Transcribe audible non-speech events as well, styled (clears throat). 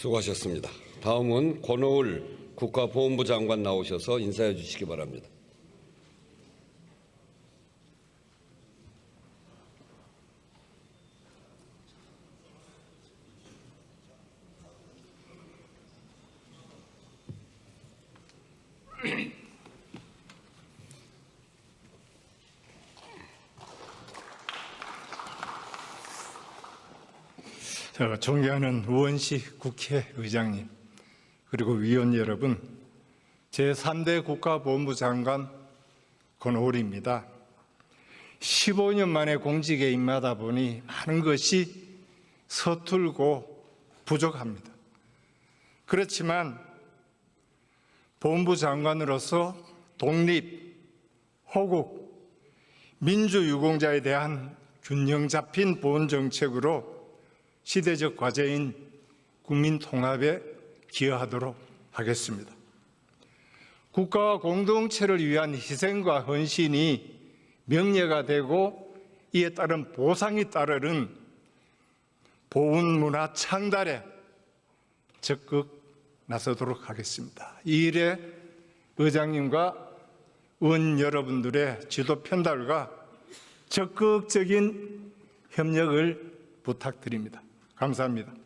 수고하셨습니다. 다음은 권오을 국가보훈부 장관 나오셔서 인사해 주시기 바랍니다. (clears throat) 존경하는 우원식 국회의장님 그리고 위원 여러분 제3대 국가보훈부 장관 권오울입니다. 15년 만에 공직에 임하다 보니 많은 것이 서툴고 부족합니다. 그렇지만 본부 장관으로서 독립, 호국, 민주유공자에 대한 균형 잡힌 보훈 정책으로 시대적 과제인 국민 통합에 기여하도록 하겠습니다. 국가와 공동체를 위한 희생과 헌신이 명예가 되고 이에 따른 보상이 따르는 보훈 문화 창달에 적극 나서도록 하겠습니다. 이 일에 의장님과 의원 여러분들의 지도 편달과 적극적인 협력을 부탁드립니다. 감사합니다.